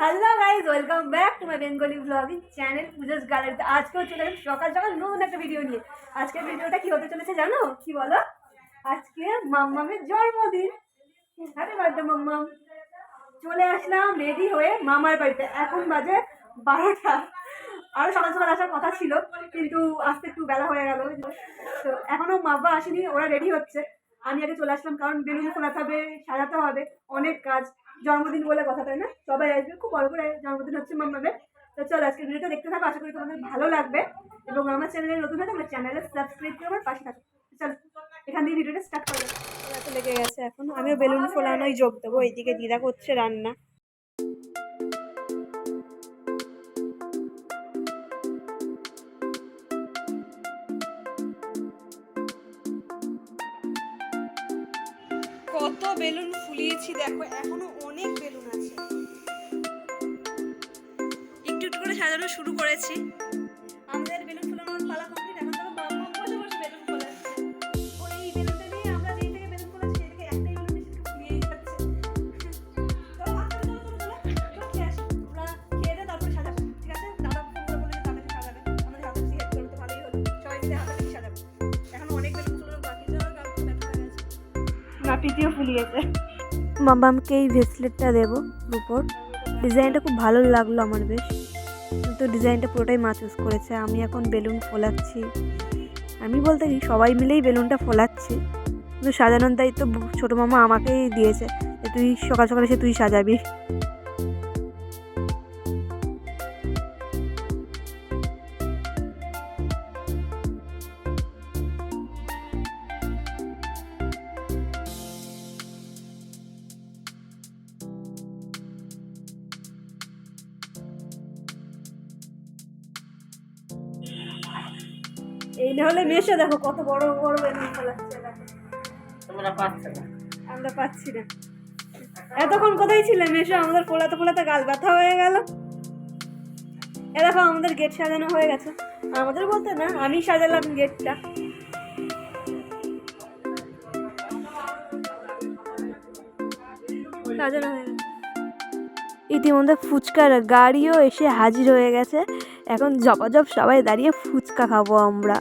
Hello guys welcome back to my Bengali blogging channel Pujo's গ্যালারিতে আজকেও চলে এলাম সকাল সকাল নতুন একটা ভিডিও নিয়ে। আজকের ভিডিওটা কি হতে চলেছে জানো? কি বলো? আজকে মাম্মামের জন্মদিন। হ্যাপি বার্থডে মাম্মাম। চলে আসলাম রেডি হয়ে মামার বাড়িতে। এখন বাজে বারোটা। আরও সকাল সকাল আসার কথা ছিল, কিন্তু আসতে একটু বেলা হয়ে গেল। তো এখনও মাব্বা আসেনি, ওরা রেডি হচ্ছে। আমি আগে চলে আসলাম, কারণ বেলুন ফোলাতে হবে, সাজাতে হবে, অনেক কাজ। জন্মদিন বলে কথা, তাই না? সবাই আসবে, খুব বড় করে জন্মদিন হচ্ছে মাম্মামের তো চলো আজকে ভিডিওটা দেখতে থাকো, আশা করি তোমাদের ভালো লাগবে। এবং আমার চ্যানেলে নতুন হলে আমার চ্যানেলে সাবস্ক্রাইব করে আমার পাশে থাকো। চলো, এখান থেকে ভিডিওটা স্টার্ট করে লেগে গেছে এখন। আমিও বেলুন ফোলানোই যোগ দেবো এইদিকে দিদা করছে রান্না। কত বেলুন ফুলিয়েছি, দেখো, এখনও শুরু করেছি। আমাদের বেলুন ফোলানোর পালা কমপ্লিট এখন তো মাম্মা বসে বসে বেলুন ফোলাচ্ছে ওই বেলুনটা নিয়ে আমরা যেই থেকে বেলুন ফোলাচ্ছি এদিকে একটাই বেলুন বেশি ফুলিয়েই যাচ্ছে তো চলো চলো চলো চলো। খেয়ে আসি আমরা খেয়ে দিয়ে তারপরে সাজাবো। ঠিক আছে? দাদা ফোন করে বলে তাড়াতাড়ি সাজাবে। আমাদের হাতে হেল্প করতে ভালোই হলো। সবাই মিলে হাতে সাজাবে। এখন অনেক বেলুন ফোলানো বাকি যাওয়ার কারণে দেখা গেছে। নাপিতিও ফুলিয়েছে। মামামকে এই ভেসলেটটা দেবো উপর ডিজাইনটা খুব ভালো লাগল আমার বেশ। কিন্তু ডিজাইনটা পুরোটাই মা চুজ করেছে। আমি এখন বেলুন ফোলাচ্ছি। আমি বলতে কি, সবাই মিলেই বেলুনটা ফোলাচ্ছি। কিন্তু সাজানোর দায়িত্ব ছোটো মামা আমাকেই দিয়েছে যে, তুই সকাল সকালে সে তুই সাজাবি। দেখো কত বড় বড় বেলুন ফোলাচ্ছে তোমরা পাচ্ছে না। আমরা পাচ্ছি না। এতক্ষণ কোথায় ছিলে? মেশো আমাদের ফোলাতে ফোলাতে গাল ব্যথা হয়ে গেল। এ দেখো আমাদের গেট সাজানো হয়ে গেছে। আমাদের বলতে না আমি সাজালাম গেটটা। সাজানো হয়ে গেছে। ইতিমধ্যে ফুচকার গাড়িও এসে হাজির হয়ে গেছে। এখন জপাজপ সবাই দাঁড়িয়ে ফুচকা খাব আমরা।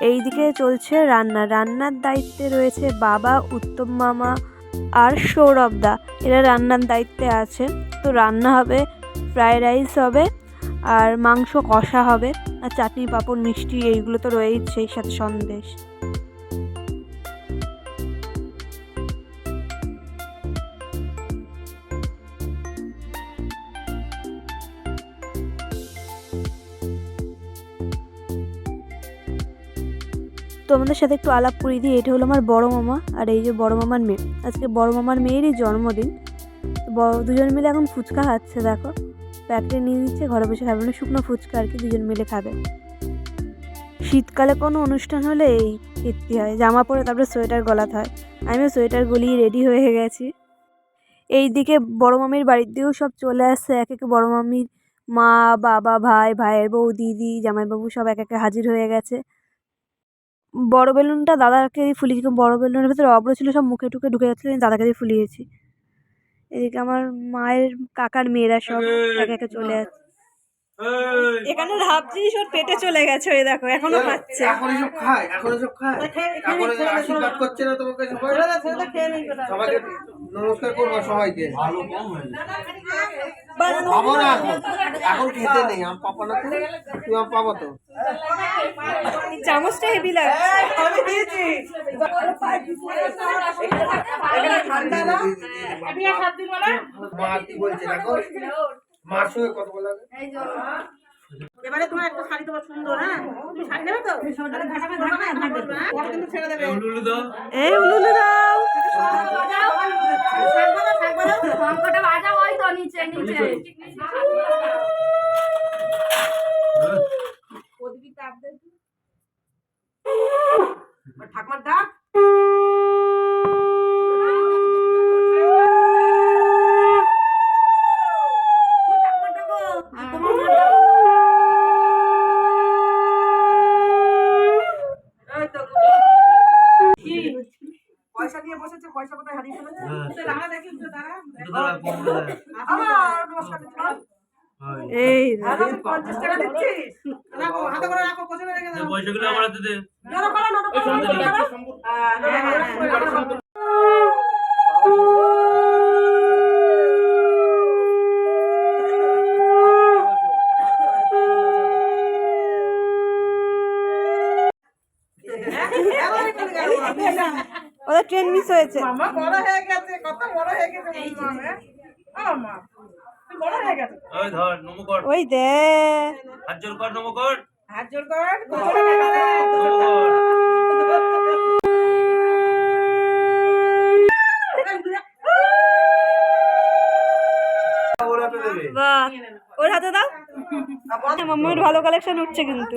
এইদিকে চলছে রান্না। রান্নার দায়িত্বে রয়েছে বাবা, উত্তম মামা আর সৌরভ দা। এরা রান্নার দায়িত্বে আছে। তো রান্না হবে, ফ্রায়েড রাইস হবে আর মাংস কষা হবে। আর চাটনি পাঁপড়, মিষ্টি এইগুলো তো রয়েই সেই সাথে সন্দেশ। তোমাদের সাথে একটু আলাপ করিয়ে দিই, এটা হলো আমার বড় মামা আর এই যে বড় মামার মেয়ে। আজকে বড় মামার মেয়েরই জন্মদিন। বড়, দুজন মিলে এখন ফুচকা খাচ্ছে, দেখো। প্যাকেটে নিয়ে নিচ্ছে, ঘরে বসে খাবে মানে শুকনো ফুচকা আর কি দুজন মিলে খাবে। শীতকালে কোনো অনুষ্ঠান হলে এই কীর্তি হয়, জামা পরে তারপরে সোয়েটার গলাতে হয়। আমিও সোয়েটার গলিয়ে রেডি হয়ে গেছি। এই দিকে বড় মামির বাড়ির দিকেও সব চলে আসছে, এক একে বড় মামির মা, বাবা, ভাই, ভাইয়ের বউ, দিদি, জামাইবাবু সব এক একে হাজির হয়ে গেছে। বড় বেলুনটা দাদাকে দিয়ে ফুলিয়েছি বড় বেলুনের ভেতরে অব্র ছিল সব মুখে টুকে ঢুকে যাচ্ছিল আমি দাদাকে দিয়ে ফুলিয়েছি। এদিকে আমার মায়ের কাকার মেয়েরা সব একে একে চলে যাচ্ছে। এখানে হাফ জিনিস ওর পেটে চলে গেছে ওই দেখো এখনও পাচ্ছে এখন এসব খায় এখন এসব খায়। এখন আশীর্বাদ করছে না তোমাকে সবাই। সবাইকে নমস্কার করব সবাইকে। পাবো না এখন। এখন খেতে নেই আম পাবো না তো। তুই আম পাবো তো। চামচটা হেভি লাগছে। আমি দিয়েছি। ঠান্ডা না বলছে দেখো। মার সঙ্গে কথা বলা এবারে তোমার একটা শাড়ি তোমার সুন্দর হ্যাঁ? তুমি শাড়ি নেবে তো? হ্যাঁ? কিন্তু ছেড়ে দেবে। এই উলুলু দাও। শঙ্কটা বাজাও ওই তো নিচে নিচে। ঠাকুমার ডাক। পয়সা কোথায় হারিয়ে ফেলেছে হ্যাঁ। তো দাঁড়া দেখি একটু দাঁড়া। আবার নমস্কার দিচ্ছি। এই পঞ্চাশ টাকা দিচ্ছিস রাখো হাতে করে রাখো কোচে রেখে দাও পয়সাগুলো আমার হাতে দে। জড়ো হ্যাঁ, হ্যাঁ, হ্যাঁ, হ্যাঁ। ওদের ট্রেন মিস হয়েছে মামা বড় হয়ে গেছে কত বড় হয়ে গেছে মামা হ্যাঁ? ও মা তুই বড় হয়ে গেছে ওই ধর, নমো কর। ওই দে হাত জোর কর, নমো কর। হাত জোর কর ওর হাতে বাহ ওর হাতে দাও মাম্মার ভালো কালেকশন উঠছে কিন্তু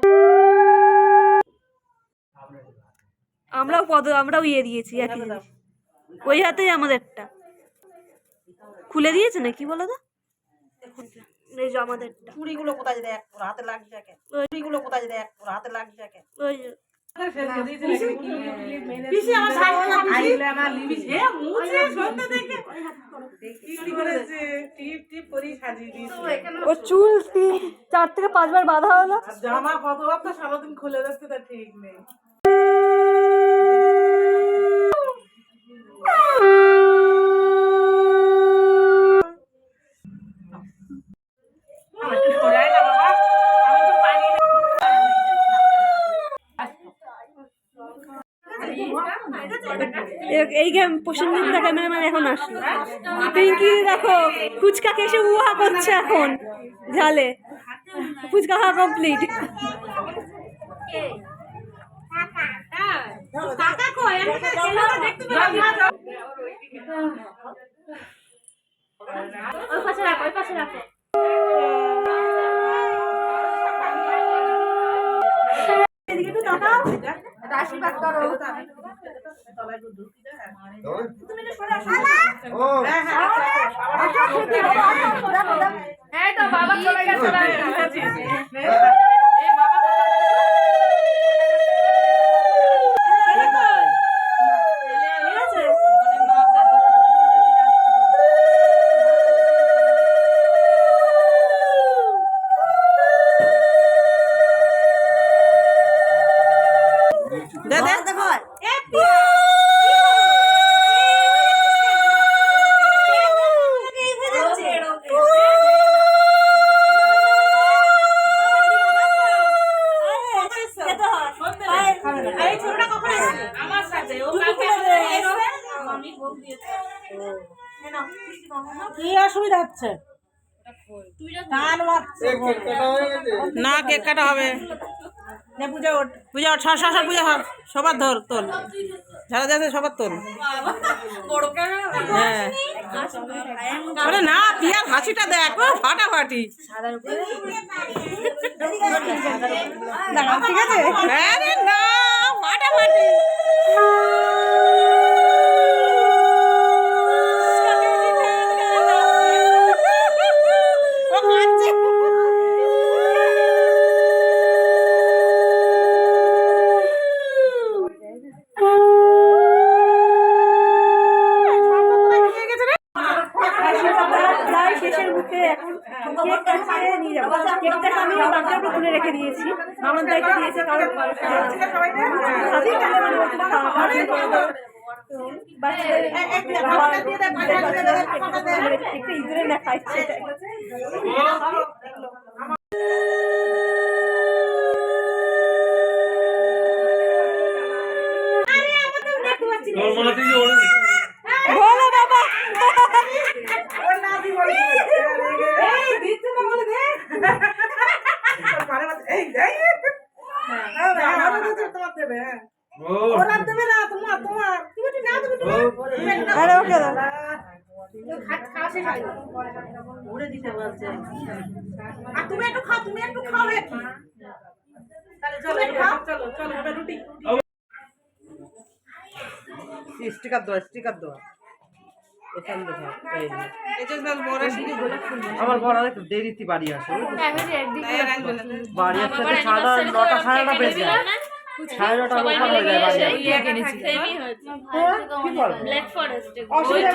আমরাও পদ আমরাও ইয়ে দিয়েছি একই জিনিস ওই হাতেই আমাদেরটা। খুলে দিয়েছে না কি বলো তো? এই যে আমাদেরটা। চুড়িগুলো কোথায় হাতে লাগছে একে। চুড়িগুলো কোথায় হাতে লাগছে একে। ওই যে ওর চুল তিন চার থেকে পাঁচবার বাঁধা হলো। জামা কতবার তো সারাদিন খুলে যাচ্ছে তার ঠিক নেই আমার একটু সরাই না বাবা আমি তো পারি না এ- এই গেম প্রসেনজিৎ ক্যামেরাম্যান এখন আসলো পিঙ্কি দেখো ফুচকা এসে উহা করছে এখন ঝালে। ফুচকা খাওয়া কমপ্লিট ওই পাশে রাখো ওই পাশে রাখো এদিকে একটু তাকাও। আশীর্বাদ করো। ও এই তো বাবা চলে গেছে ঠিক আছে দে দে এই ছোটটা কখন এসেছে আমার সাথে ও কালকে কি অসুবিধা হচ্ছে কান মারছে এই কেক কাটা হয়ে গেছে না কেক কাটা হবে। পূজা ওঠ। পূজা ওঠ সর সর পূজা সর সবার ধর তোল। যারা যাচ্ছে সবার তোল। হ্যাঁ। না পিয়ার হাসিটা দেখ ও ফাটাফাটি। ঠিক আছে? না ফাটাফাটি ও কাঁদছে। প্রায় শেষের মুখে এখন কেক কাটছে নিয়ে যাব কেকটাকে আমি বাচ্চার উপর তুলে রেখে দিয়েছি আমার দায়িত্ব দিয়েছে কারণ হাতেই কাটে মানে ওর খুব খাওয়া খাওয়া করব। তো বাচ্চাদের একটু ইঁদুরে না খাইছে তোর মনে থেকে ওরে বলো বাবা ও ওরা দেবে না তোমার আরে ওকে দাও উড়ে দিতে বলছে আর তুমি একটু খাও তুমি একটু খাও একটু তাহলে চলো চলো চলো এবার রুটি। স্টিকার দাও স্টিকার দাও। এখান এই আমার বড় একটু দেরিতে বাড়ি আসে বুঝলি? ফ্যামিলি বাড়ি আসতে সাড়ে নটা সাড়ে নটা বেজে যায়। সাড়ে নটা সবাই হয়ে যায় বাড়ি আসতে। সেমই হয়েছে কি বল অসুবিধা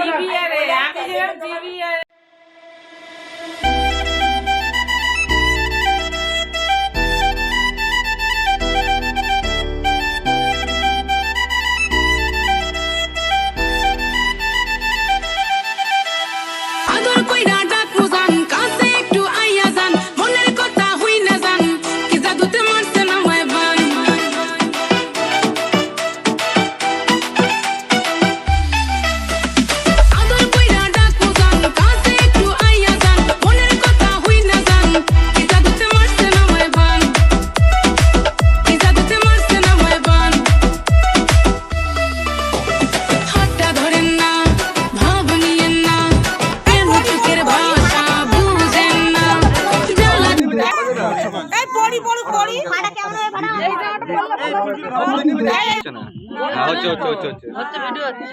হচ্ছে হচ্ছে হচ্ছে হচ্ছে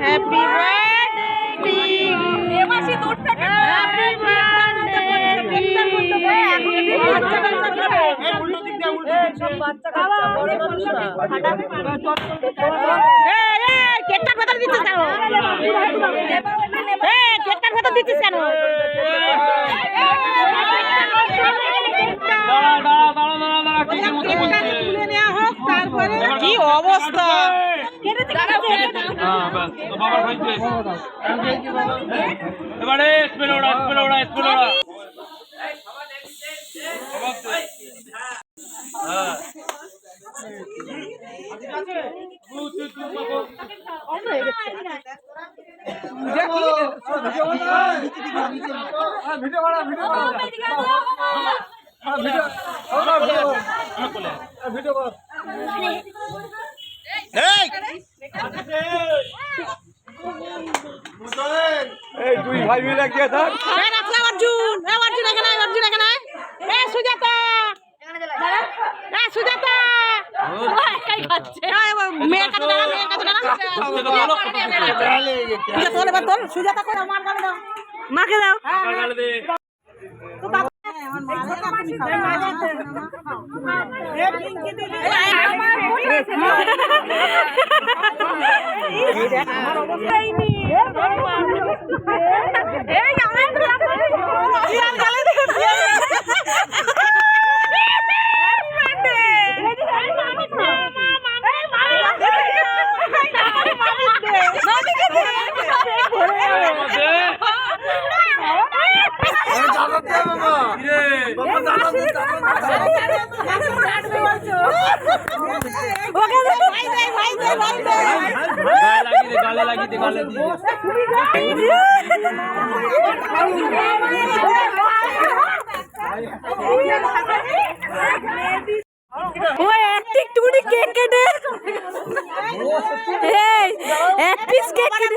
হ্যাপি কেকটা কথা দিচ্ছিস কেন কেকটার কেন কি অবস্থা এবারে স্পেল ওড়া স্পেল ওড়া স্পেল ওড়া হ্যাঁ ভিডিও করা ভিডিও করা ভিডিও কর এই দুই ভাই মিলে গিয়ে থাক এই রাখলাম অর্জুন এ অর্জুন এখানে আয়, অর্জুন এখানে আয়। এ সুজাতা এ সুজাতা এই, ওই মেয়ের কাছে দাঁড়া মেয়ের কাছে দাঁড়া। ঠিক এবার তোল সুজাতা করে আমার গালে দাও। মাকে দাও। গালে দে। লাগিয়ে ও কেক কেটে। এই, এক পিস কেক কেটে।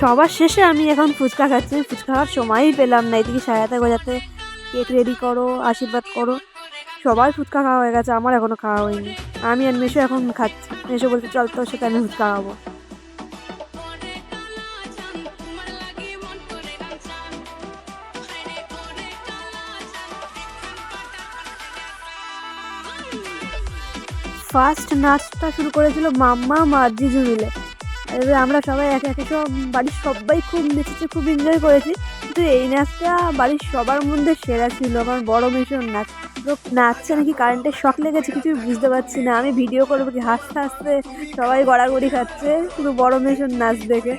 সবার শেষে আমি এখন ফুচকা খাচ্ছি। ফুচকা খাওয়ার সময়ই পেলাম না। এদিকে সায়াতে গজাতে কেক রেডি করো, আশীর্বাদ করো। সবাই ফুচকা খাওয়া হয়ে গেছে, আমার এখনও খাওয়া হয়নি। আমি আর মেশো এখন খাচ্ছি। মেশো বলতে চল তোর সাথে আমি ফুচকা খাব। ফার্স্ট নাচটা শুরু করেছিল মাম্মা মার্জি মিলে। এবার আমরা সবাই একে একে সব, বাড়ির সবাই খুব নেচেছে খুব এনজয় করেছি। কিন্তু এই নাচটা বাড়ির সবার মধ্যে সেরা ছিল আমার বড় মেশোর নাচ। তো নাচছে নাকি কারেন্টের শখ লেগেছে কিছুই বুঝতে পারছি না। আমি ভিডিও করব কি, হাসতে হাসতে সবাই গড়াগড়ি খাচ্ছে, শুধু বড় মেশোর নাচ দেখে।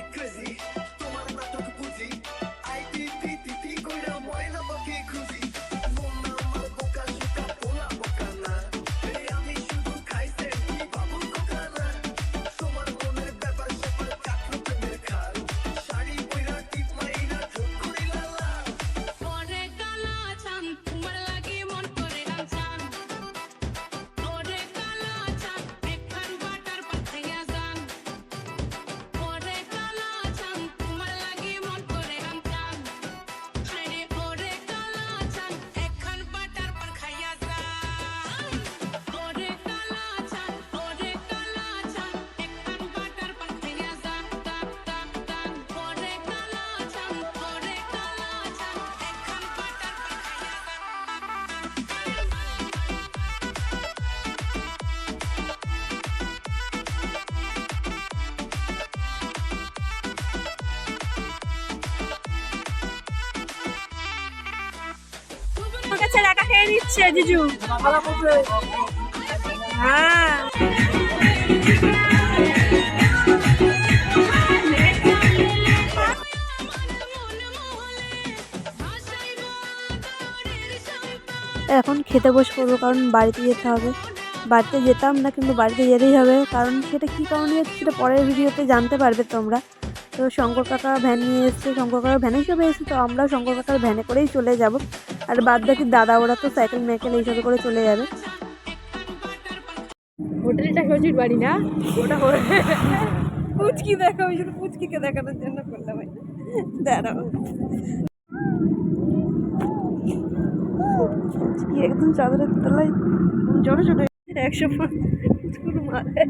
খেয়ে নিচ্ছে, জিজু। হ্যাঁ। এখন খেতে বসে পড়ব, কারণ বাড়িতে যেতে হবে। বাড়িতে যেতাম না, কিন্তু বাড়িতে যেতেই হবে, কারণ সেটা কী কারণে সেটা পরের ভিডিওতে জানতে পারবে তোমরা। তো শঙ্কর কাকা ভ্যান নিয়ে এসছে, শঙ্কর কাকা ভ্যানে হিসেবে এসেছে, তো আমরা শঙ্কর কাকার ভ্যানে করেই চলে যাব। আর বাদ বাকি দাদা, ওরা তো সাইকেল মাইকেল এইসবে করে চলে যাবে। হোটেলটা হজির বাড়ি না? ওটা পুচকি দেখা ওই শুধু পুচকিকে দেখানোর জন্য করলাম। দাঁড়াও। একদম চাদরের তলায় ছোটো ছোটো একশো পুচকুর মারে।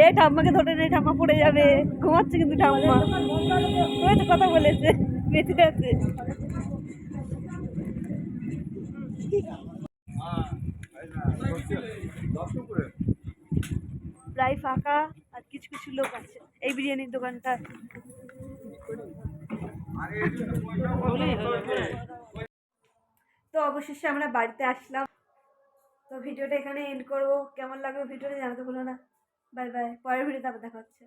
এ- ঠাম্মাকে ধরে নে ঠাম্মা পড়ে যাবে। ঘুমাচ্ছে কিন্তু ঠাম্মা। ওই তো কথা বলেছে বেঁচে আছে। প্রায় ফাঁকা আর কিছু কিছু লোক আছে। এই বিরিয়ানির দোকানটা। তো অবশেষে আমরা বাড়িতে আসলাম। তো ভিডিওটা এখানে এন্ড করব। কেমন লাগবে ভিডিওটা জানাতে ভুলো না। বাই বাই পরের ভিডিওতে আবার দেখা হচ্ছে।